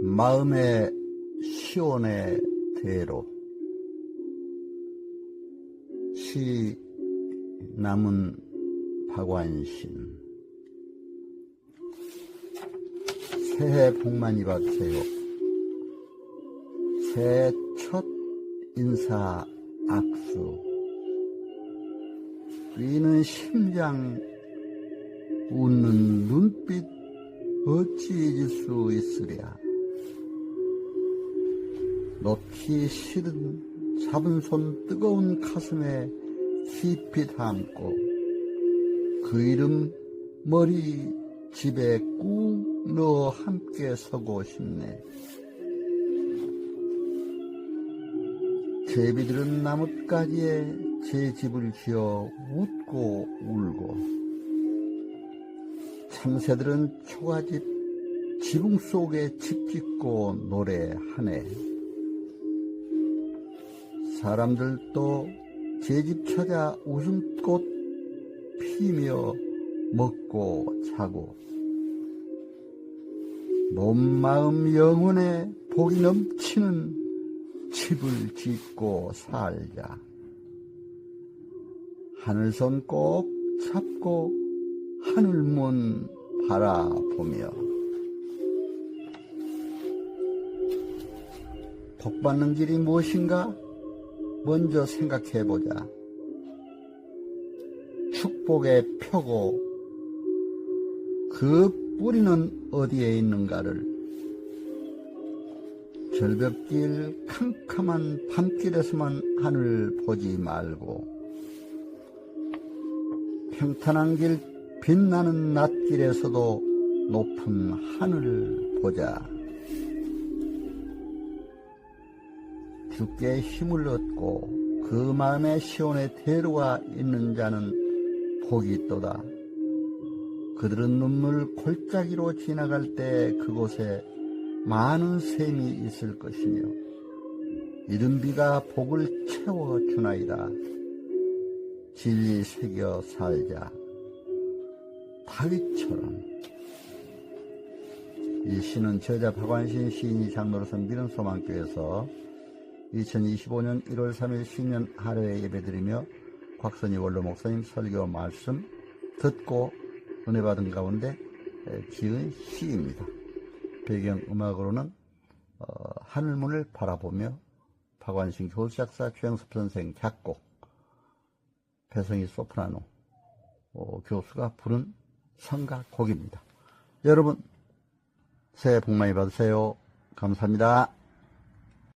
마음의 시온의 대로. 시 남은 박완신. 새해 복 많이 받으세요. 새해 첫 인사 악수. 뛰는 심장 웃는 눈빛 어찌 잊을 수 있으랴 놓기 싫은 잡은 손 뜨거운 가슴에 깊이 담고 그 이름 머리 집에 꾹 넣어 함께 서고 싶네 제비들은 나뭇가지에 제 집을 지어 웃고 울고 참새들은 초가집 지붕 속에 집 짓고 노래하네. 사람들도 제 집 찾아 웃음꽃 피며 먹고 자고 몸 마음 영혼에 복이 넘치는 집을 짓고 살자. 하늘선 꼭 잡고 하늘문 바라보며 복 받는 길이 무엇인가 먼저 생각해 보자. 축복의 표고 그 뿌리는 어디에 있는가를 절벽길 캄캄한 밤길에서만 하늘 보지 말고 평탄한 길 빛나는 낮길에서도 높은 하늘을 보자. 주께 힘을 얻고 그 마음에 시온의 대로가 있는 자는 복이 있도다. 그들은 눈물 골짜기로 지나갈 때 그곳에 많은 샘이 있을 것이며 이른 비가 복을 채워 주나이다. 진리 새겨 살자. 다윗처럼 이 시는 저자 박완신 시인이 장로로서 미른 소망교에서 2025년 1월 3일 신년 하루에 예배드리며 곽선희 원로 목사님 설교 말씀 듣고 은혜 받은 가운데 지은 시입니다. 배경 음악으로는 어, 하늘문을 바라보며 박완신 교수 작사 최영섭 선생 작곡 배성희 소프라노 어, 교수가 부른 성가곡입니다. 여러분 새해 복 많이 받으세요. 감사합니다.